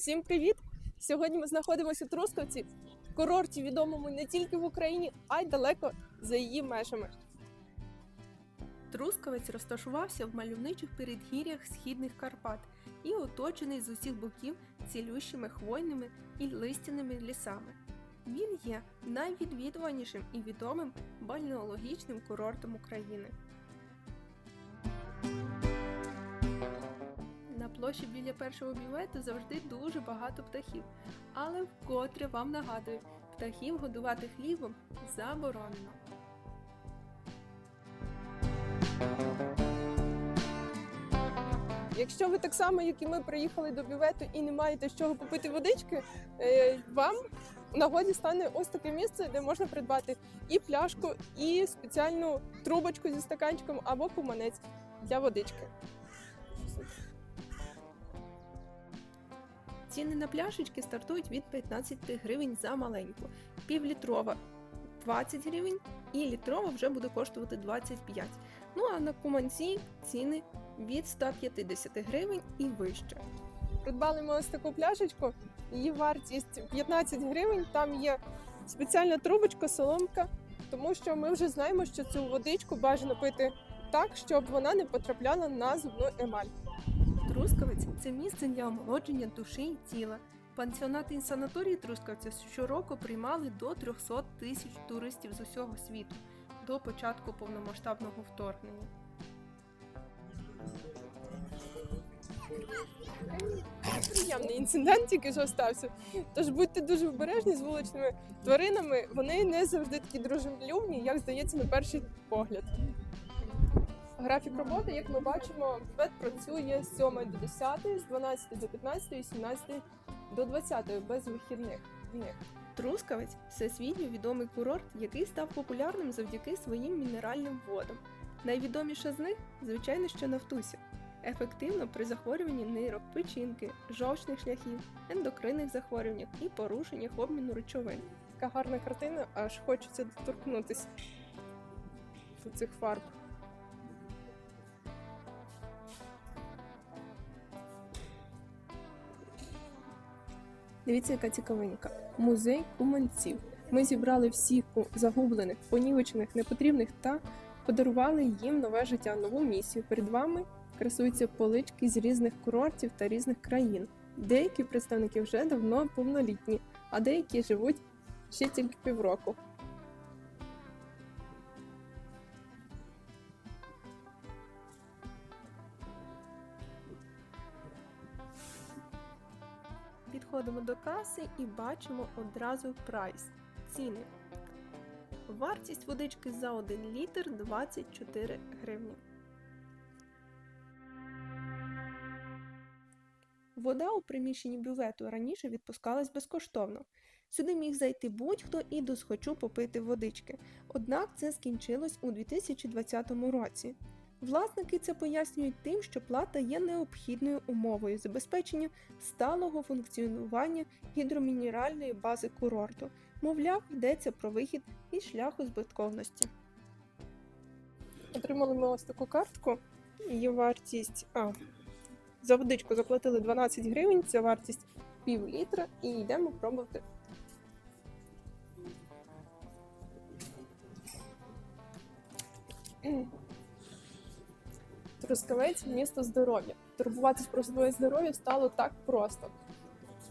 Всім привіт! Сьогодні ми знаходимося у Трускавці, курорті, відомому не тільки в Україні, а й далеко за її межами. Трускавець розташувався в мальовничих передгір'ях східних Карпат і оточений з усіх боків цілющими хвойними і листяними лісами. Він є найвідвідуванішим і відомим бальнеологічним курортом України. Площі біля першого бювету завжди дуже багато птахів, але вкотре вам нагадую, птахів годувати хлібом заборонено. Якщо ви так само, як і ми, приїхали до бювету і не маєте з чого попити водички, е, вам у нагоді стане ось таке місце, де можна придбати і пляшку, і спеціальну трубочку зі стаканчиком або куманець для водички. Ціни на пляшечки стартують від 15 гривень за маленьку, півлітрова 20 гривень і літрова вже буде коштувати 25. Ну а на куманці ціни від 150 гривень і вище. Придбали ми ось таку пляшечку, її вартість 15 гривень. Там є спеціальна трубочка, соломка, тому що ми вже знаємо, що цю водичку бажано пити так, щоб вона не потрапляла на зубну емаль. Трускавець це місце для омолодження душі і тіла. Пансіонати і санаторії Трускавця щороку приймали до 300 тисяч туристів з усього світу до початку повномасштабного вторгнення. Приємний інцидент тільки що. Тож будьте дуже обережні з вуличними тваринами. Вони не завжди такі дружелюбні, як здається на перший погляд. Графік роботи, як ми бачимо, ВЕД працює з 7 до 10, з 12 до 15 і з 17 до 20 без вихідних днів. Трускавець всесвітньо відомий курорт, який став популярним завдяки своїм мінеральним водам. Найвідоміша з них, звичайно, що Нафтуся. Ефективно при захворюванні нирок, печінки, жовчних шляхів, ендокринних захворюваннях і порушеннях обміну речовин. Така гарна картина, аж хочеться доторкнутися до цих фарб. Дивіться, яка цікавинка. Музей куманців. Ми зібрали всіх загублених, понівечених, непотрібних та подарували їм нове життя, нову місію. Перед вами красуються полички з різних курортів та різних країн. Деякі представники вже давно повнолітні, а деякі живуть ще тільки півроку. Підходимо каси і бачимо одразу прайс. Ціни. Вартість водички за 1 літр 24 гривні. Вода у приміщенні бювету раніше відпускалась безкоштовно. Сюди міг зайти будь-хто і досхочу попити водички. Однак це скінчилось у 2020 році. Власники це пояснюють тим, що плата є необхідною умовою забезпечення сталого функціонування гідромінеральної бази курорту. Мовляв, йдеться про вихід із шляху збитковності. Отримали ми ось таку картку. Її вартість. А, за водичку заплатили 12 гривень, це вартість пів літра, і йдемо пробувати. Трускавець місто здоров'я. Турбуватись про своє здоров'я стало так просто.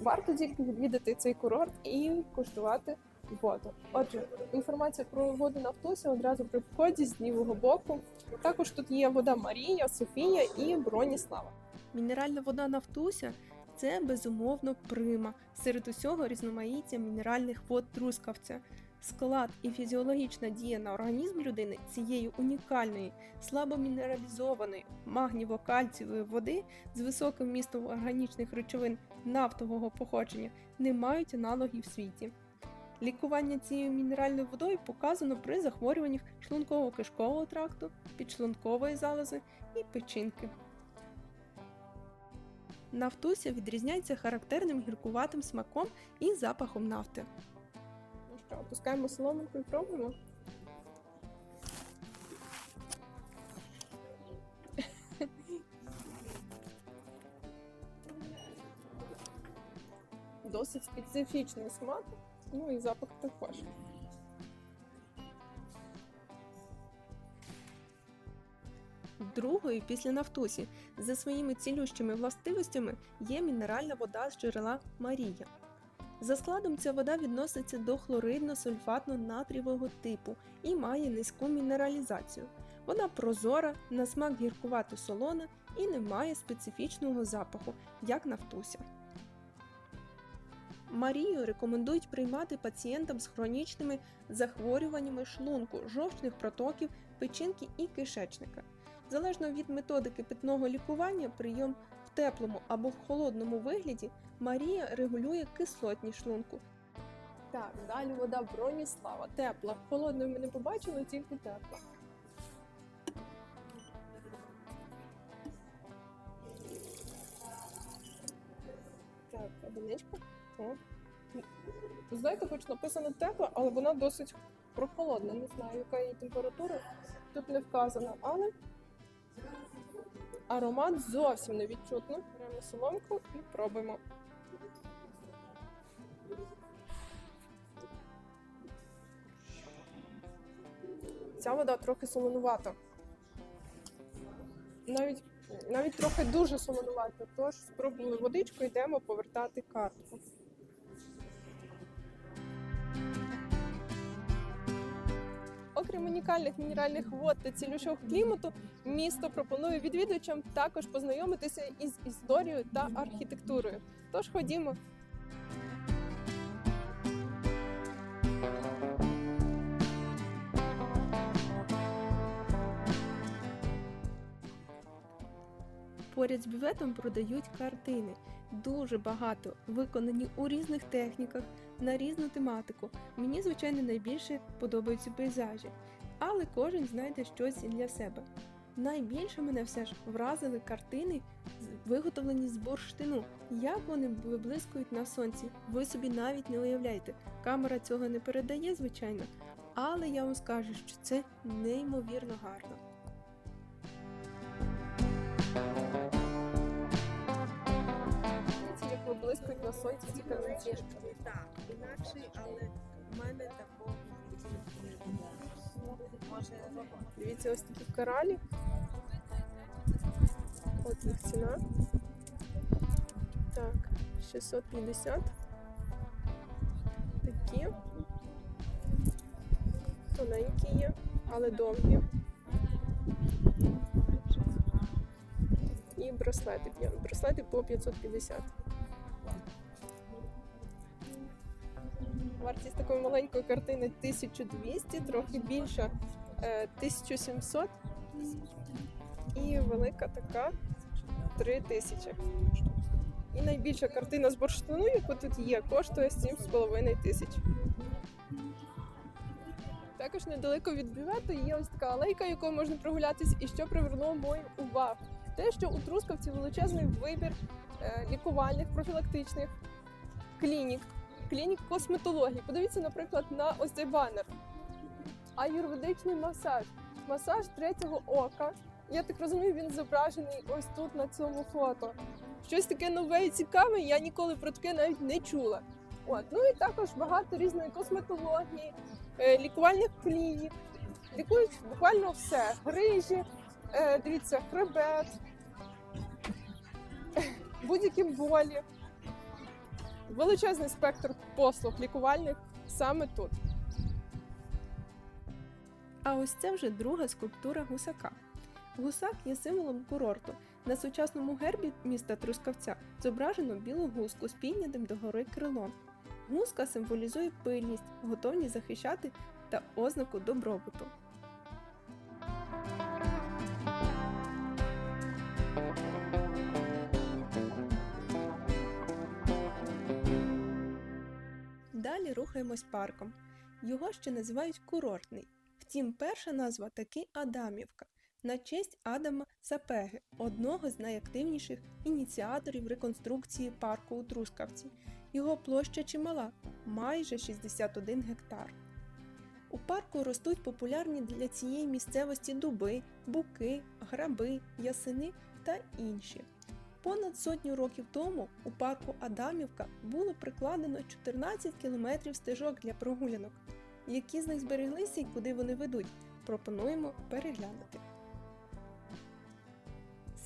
Варто тільки відвідати цей курорт і куштувати воду. Отже, інформація про воду на Втусі одразу при вході з лівого боку. Також тут є вода Марія, Софія і Броніслава. Мінеральна вода Нафтуся це безумовно прима серед усього різноманіття мінеральних вод трускавця. Склад і фізіологічна дія на організм людини цієї унікальної, слабомінералізованої магніво-кальцієвої води з високим вмістом органічних речовин нафтового походження не мають аналогів в світі. Лікування цією мінеральною водою показано при захворюваннях шлунково-кишкового тракту, підшлункової залози і печінки. Нафтуся відрізняється характерним гіркуватим смаком і запахом нафти. Що, опускаємо соломинку і пробуємо. досить специфічний смак, ну і запах також. Другою після нафтусі за своїми цілющими властивостями є мінеральна вода з джерела Марія. За складом ця вода відноситься до хлоридно-сульфатно-натрієвого типу і має низьку мінералізацію. Вона прозора, на смак гіркувато солона і не має специфічного запаху, як нафтуся. Марію рекомендують приймати пацієнтам з хронічними захворюваннями шлунку, жовчних протоків, печінки і кишечника. Залежно від методики питного лікування, прийом теплому або в холодному вигляді Марія регулює кислотність шлунку. Так, далі вода Броніслава. Тепла. Холодною ми не побачили, тільки тепла. Так, одиничка. Знаєте, хоч написано тепла, але вона досить прохолодна. Не знаю, яка її температура. Тут не вказано, але аромат зовсім не відчутно. Беремо соломку і пробуємо. Ця вода трохи солонувата. Навіть, навіть трохи дуже солонувата. Тож спробували водичку, йдемо повертати картку. Окрім унікальних мінеральних вод та цілющого клімату, місто пропонує відвідувачам також познайомитися із історією та архітектурою. Тож ходімо. Поряд з бюветом продають картини. Дуже багато, виконані у різних техніках на різну тематику. Мені, звичайно, найбільше подобаються пейзажі, але кожен знайде щось для себе. Найбільше мене все ж вразили картини, виготовлені з бурштину. Як вони виблискують на сонці, ви собі навіть не уявляєте. Камера цього не передає, звичайно, але я вам скажу, що це неймовірно гарно. Виблискують на сонці ці камінці. Так, інакший, але в мене такого не було. Може, Дивіться, ось такі коралі. От їх ціна. Так, 650. Такі. Тоненькі є, але довгі. І браслети. Браслети по 550. Вартість такої маленької картини 1200, трохи більша е, 1700 і велика така 3000. І найбільша картина з бурштину, яка тут є, коштує 7,5 тисяч. Також недалеко від бювету є ось така алейка, якою можна прогулятись, і що привернуло мою увагу. Те, що у Трускавці величезний вибір е, лікувальних, профілактичних клінік, клінік косметології. Подивіться, наприклад, на ось цей банер аюрведичний масаж. Масаж третього ока. Я так розумію, він зображений ось тут на цьому фото. Щось таке нове і цікаве, я ніколи про таке навіть не чула. От. Ну і також багато різної косметології, е, лікувальних клінік. Лікують буквально все. Грижі, е, дивіться, хребет, будь-які болі. Величезний спектр послуг лікувальних саме тут. А ось це вже друга скульптура гусака. Гусак є символом курорту. На сучасному гербі міста Трускавця зображено білу гуску з піднятим догори крилом. Гуска символізує пильність, готовність захищати та ознаку добробуту. Далі рухаємось парком. Його ще називають курортний. Втім, перша назва таки Адамівка на честь Адама Сапеги, одного з найактивніших ініціаторів реконструкції парку у Трускавці. Його площа чимала майже 61 гектар. У парку ростуть популярні для цієї місцевості дуби, буки, граби, ясени та інші. Понад сотню років тому у парку Адамівка було прикладено 14 кілометрів стежок для прогулянок. Які з них збереглися і куди вони ведуть, пропонуємо переглянути.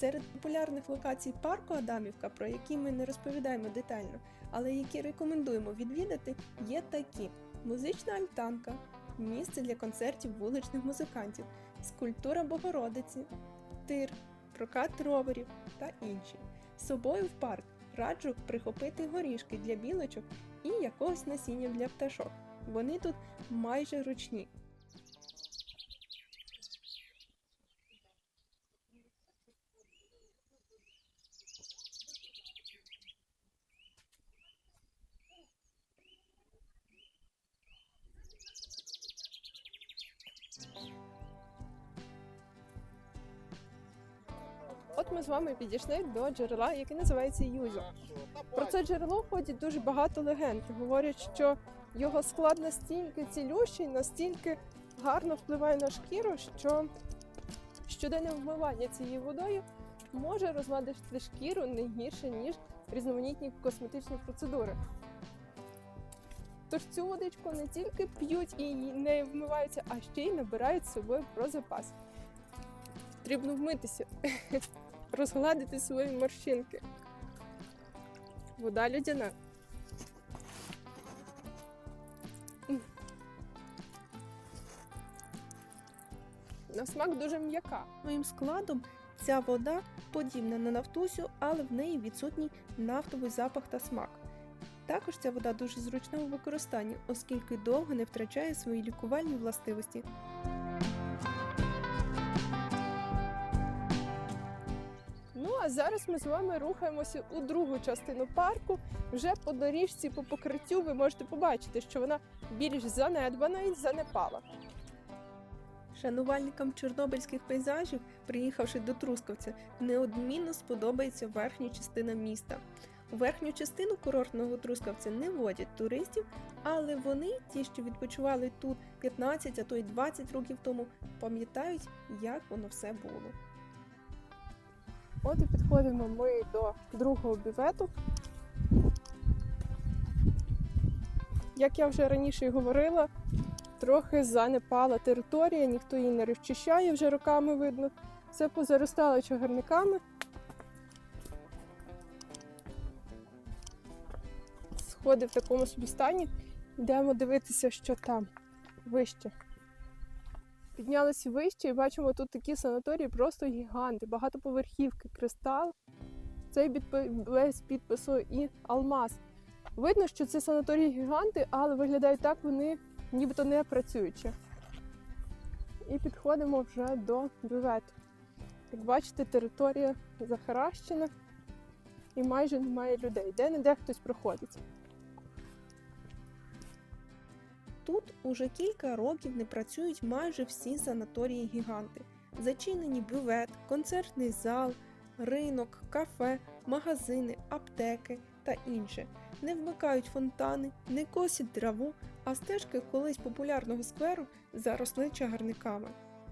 Серед популярних локацій парку Адамівка, про які ми не розповідаємо детально, але які рекомендуємо відвідати, є такі: музична альтанка, місце для концертів вуличних музикантів, скульптура Богородиці, тир, прокат роверів та інші. З собою в парк раджу прихопити горішки для білочок і якогось насіння для пташок. Вони тут майже ручні. Ми підійшли до джерела, яке називається Юзо. Про це джерело ходять дуже багато легенд. Говорять, що його склад настільки цілющий, настільки гарно впливає на шкіру, що щоденне вмивання цією водою може розладити шкіру не гірше, ніж різноманітні косметичні процедури. Тож цю водичку не тільки п'ють і не вмиваються, а ще й набирають з собою про запас. Потрібно вмитися, розгладити свої морщинки. Вода людяна. На смак дуже м'яка. Своїм складом ця вода подібна на нафтусю, але в неї відсутній нафтовий запах та смак. Також ця вода дуже зручна у використанні, оскільки довго не втрачає свої лікувальні властивості. Зараз ми з вами рухаємося у другу частину парку. Вже по доріжці, по покриттю ви можете побачити, що вона більш занедбана і занепала. Шанувальникам чорнобильських пейзажів, приїхавши до Трускавця, неодмінно сподобається верхня частина міста. У верхню частину курортного Трускавця не водять туристів, але вони, ті, що відпочивали тут 15, а то й 20 років тому, пам'ятають, як воно все було. От і підходимо ми до другого бювету. Як я вже раніше говорила, трохи занепала територія, ніхто її не розчищає, вже роками видно. Все позаростало чагарниками. Сходи в такому собі стані. Йдемо дивитися, що там вище. Піднялися вище і бачимо тут такі санаторії, просто гіганти, багатоповерхівки, кристал. Цей без підпису і алмаз. Видно, що це санаторії гіганти, але виглядають так вони нібито не працюючі. І підходимо вже до бювету. Як бачите, територія захаращена і майже немає людей. Де-не-де хтось проходить. Тут уже кілька років не працюють майже всі санаторії-гіганти. Зачинені бювет, концертний зал, ринок, кафе, магазини, аптеки та інше. Не вмикають фонтани, не косять траву, а стежки колись популярного скверу заросли чагарниками.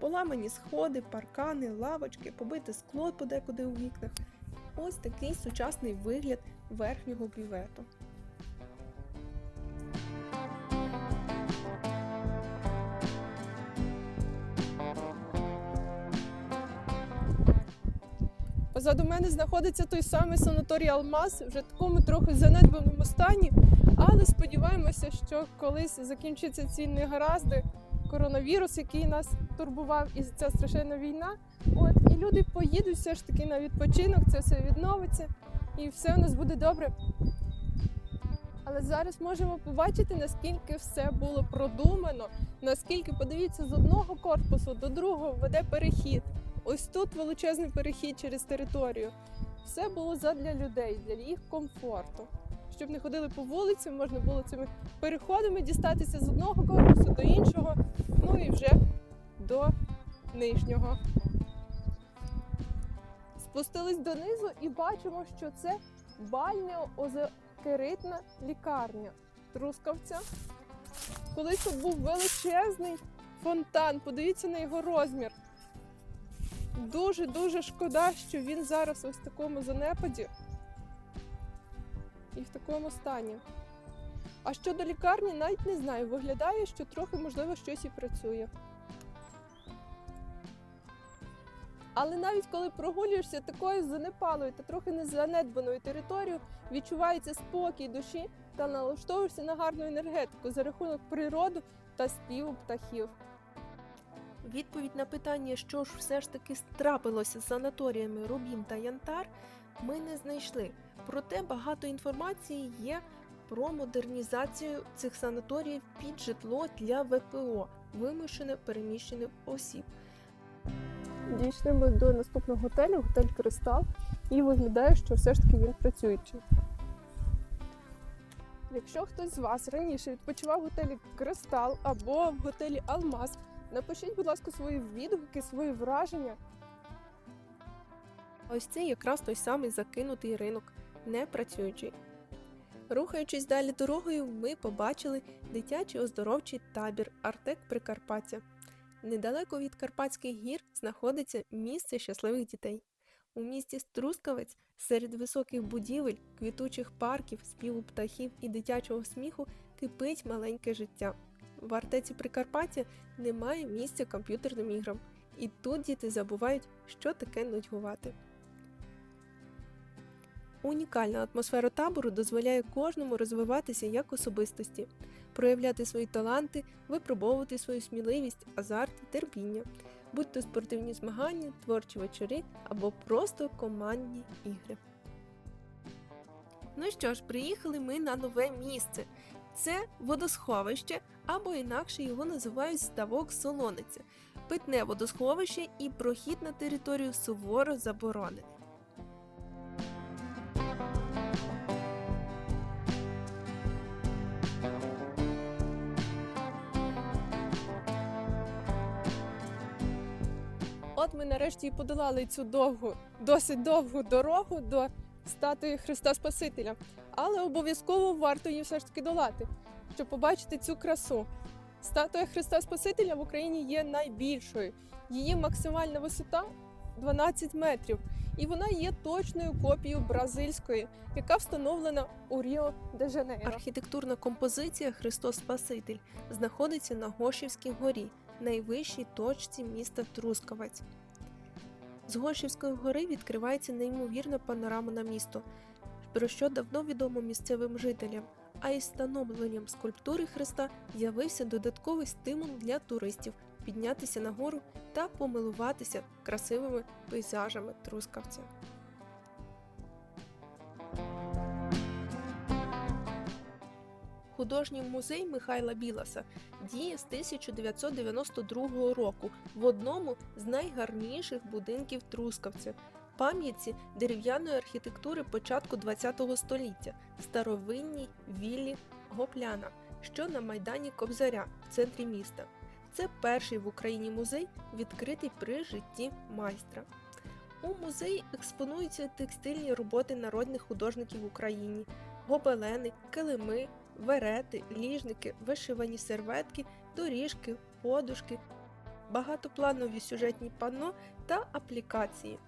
Поламані сходи, паркани, лавочки, побите скло подекуди у вікнах. Ось такий сучасний вигляд верхнього бювету. Позаду мене знаходиться той самий санаторій Алмаз, вже такому трохи занедбаному стані. Але сподіваємося, що колись закінчаться ці негаразди, коронавірус, який нас турбував, і ця страшенна війна. От і люди поїдуть все ж таки на відпочинок, це все відновиться, і все у нас буде добре. Але зараз можемо побачити, наскільки все було продумано, наскільки подивіться з одного корпусу до другого веде перехід. Ось тут величезний перехід через територію. Все було задля людей, для їх комфорту. Щоб не ходили по вулиці, можна було цими переходами дістатися з одного корпусу до іншого, ну і вже до нижнього. Спустились донизу і бачимо, що це бальнео-озокеритна лікарня Трускавця. Колись тут був величезний фонтан. Подивіться на його розмір. Дуже дуже шкода, що він зараз ось в такому занепаді і в такому стані. А щодо лікарні, навіть не знаю. Виглядає, що трохи, можливо, щось і працює. Але навіть коли прогулюєшся такою занепалою та трохи незанедбаною територією, відчувається спокій душі та налаштовуєшся на гарну енергетику за рахунок природи та співу птахів. Відповідь на питання, що ж все ж таки трапилося з санаторіями Рубін та Янтар, ми не знайшли. Проте багато інформації є про модернізацію цих санаторіїв під житло для ВПО вимушено переміщених осіб. Дійшли ми до наступного готелю, готель Кристал, і виглядає, що все ж таки він працюючий. Якщо хтось з вас раніше відпочивав в готелі Кристал або в готелі Алмаз, напишіть, будь ласка, свої відгуки, свої враження. Ось це якраз той самий закинутий ринок, не працюючий. Рухаючись далі дорогою, ми побачили дитячий оздоровчий табір Артек Прикарпаття. Недалеко від Карпатських гір знаходиться місце щасливих дітей. У місті Струскавець серед високих будівель, квітучих парків, співу птахів і дитячого сміху кипить маленьке життя. В артеці Прикарпаття немає місця комп'ютерним іграм, і тут діти забувають, що таке нудьгувати. Унікальна атмосфера табору дозволяє кожному розвиватися як особистості, проявляти свої таланти, випробовувати свою сміливість, азарт терпіння, будь то спортивні змагання, творчі вечори або просто командні ігри. Ну що ж, приїхали ми на нове місце. Це водосховище, або інакше його називають ставок Солониця. Питне водосховище і прохід на територію суворо заборонений. От ми нарешті і подолали цю довгу, досить довгу дорогу до статуї Христа Спасителя. Але обов'язково варто її все ж таки долати, щоб побачити цю красу. Статуя Христа Спасителя в Україні є найбільшою. Її максимальна висота 12 метрів, і вона є точною копією бразильської, яка встановлена у Ріо де Жанейро. Архітектурна композиція Христос Спаситель знаходиться на Гошівській горі, найвищій точці міста Трускавець. З Гошівської гори відкривається неймовірна панорама на місто, про що давно відомо місцевим жителям. А із встановленням скульптури Христа з'явився додатковий стимул для туристів піднятися на гору та помилуватися красивими пейзажами Трускавця. Художній музей Михайла Біласа діє з 1992 року в одному з найгарніших будинків Трускавця, пам'ятці дерев'яної архітектури початку ХХ століття, старовинній віллі Гопляна, що на майдані Кобзаря в центрі міста. Це перший в Україні музей, відкритий при житті майстра. У музеї експонуються текстильні роботи народних художників в Україні, гобелени, килими, верети, ліжники, вишивані серветки, доріжки, подушки, багатопланові сюжетні панно та аплікації.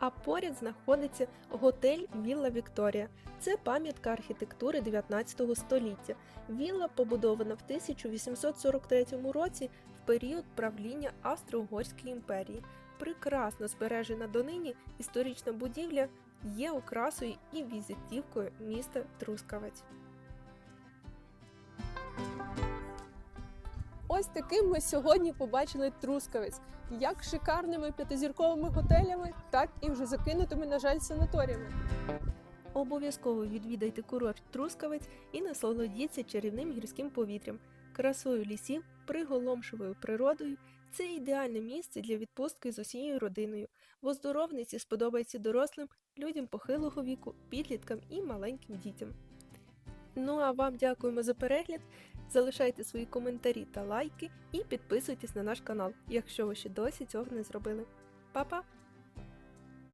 А поряд знаходиться готель Вілла Вікторія. Це пам'ятка архітектури 19 століття. Вілла побудована в 1843 році в період правління Австро-Угорської імперії. Прекрасно збережена донині історична будівля є окрасою і візитівкою міста Трускавець. Ось таким ми сьогодні побачили Трускавець, як шикарними п'ятизірковими готелями, так і вже закинутими, на жаль, санаторіями. Обов'язково відвідайте курорт Трускавець і насолодіться чарівним гірським повітрям, красою лісів, приголомшивою природою. Це ідеальне місце для відпустки з усією родиною. В оздоровниці сподобається дорослим, людям похилого віку, підліткам і маленьким дітям. Ну а вам дякуємо за перегляд. Залишайте свої коментарі та лайки і підписуйтесь на наш канал, якщо ви ще досі цього не зробили. Па-па!